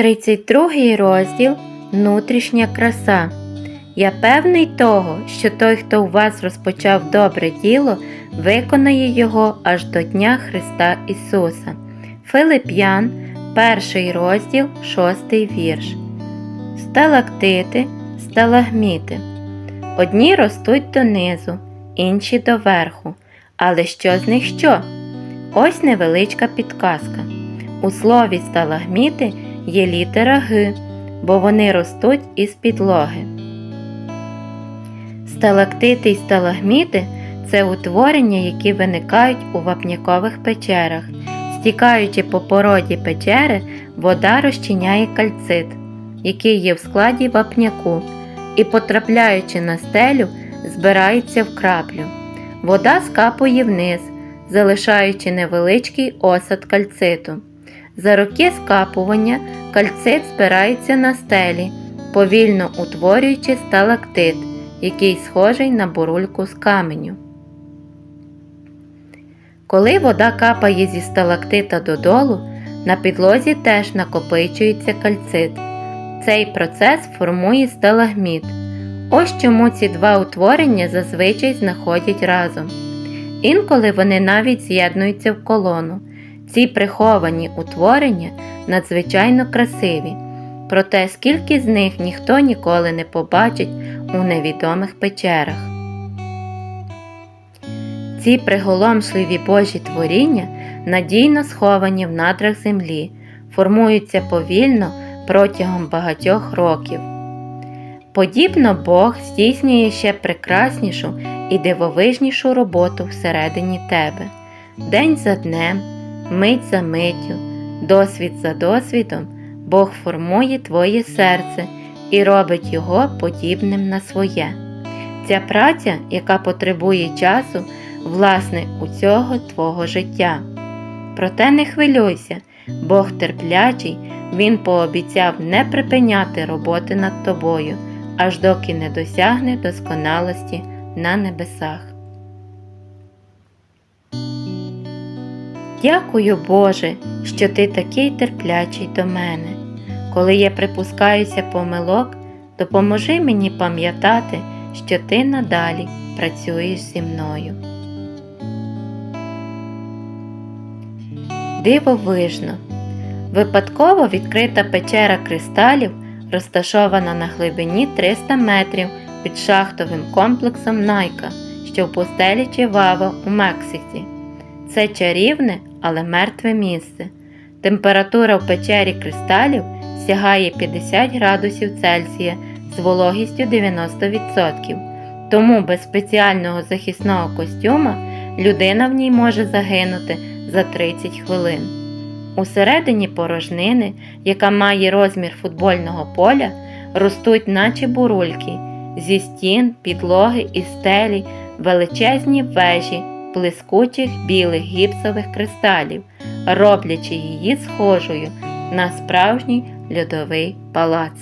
32 розділ Внутрішня краса. Я певний того, що той, хто у вас розпочав добре діло, виконає його аж до Дня Христа Ісуса. Филип'ян, перший розділ, шостий вірш. Сталактити, сталагміти. Одні ростуть донизу, інші доверху. Але що з них що? Ось невеличка підказка. У слові сталагміти є літера Г, бо вони ростуть із підлоги. Сталактити й сталагміти це утворення, які виникають у вапнякових печерах. Стікаючи по породі печери, вода розчиняє кальцит, який є в складі вапняку, і, потрапляючи на стелю, збирається в краплю. Вода скапує вниз, залишаючи невеличкий осад кальциту. За роки скапування кальцит збирається на стелі, повільно утворюючи сталактит, який схожий на бурульку з каменю. Коли вода капає зі сталактита додолу, на підлозі теж накопичується кальцит. Цей процес формує сталагміт. Ось чому ці два утворення зазвичай знаходять разом. Інколи вони навіть з'єднуються в колону. Ці приховані утворення надзвичайно красиві, проте скільки з них ніхто ніколи не побачить у невідомих печерах. Ці приголомшливі Божі творіння надійно сховані в надрах землі, формуються повільно протягом багатьох років. Подібно Бог здійснює ще прекраснішу і дивовижнішу роботу всередині тебе, день за днем, мить за миттю, досвід за досвідом, Бог формує твоє серце і робить його подібним на своє. Ця праця, яка потребує часу, власне, у цього твого життя. Проте не хвилюйся, Бог терплячий, Він пообіцяв не припиняти роботи над тобою, аж доки не досягне досконалості на небесах. Дякую, Боже, що ти такий терплячий до мене. Коли я припускаюся помилок, допоможи мені пам'ятати, що ти надалі працюєш зі мною. Дивовижно. Випадково відкрита печера кристалів розташована на глибині 300 метрів під шахтовим комплексом Найка, що в пустелі Чивава у Мексиці. Це чарівне, але мертве місце. Температура в печері кристалів сягає 50 градусів Цельсія з вологістю 90%. Тому без спеціального захисного костюма людина в ній може загинути за 30 хвилин. Усередині порожнини, яка має розмір футбольного поля, ростуть наче бурульки, зі стін, підлоги і стелі величезні вежі блискучих білих гіпсових кристалів, роблячи її схожою на справжній льодовий палац.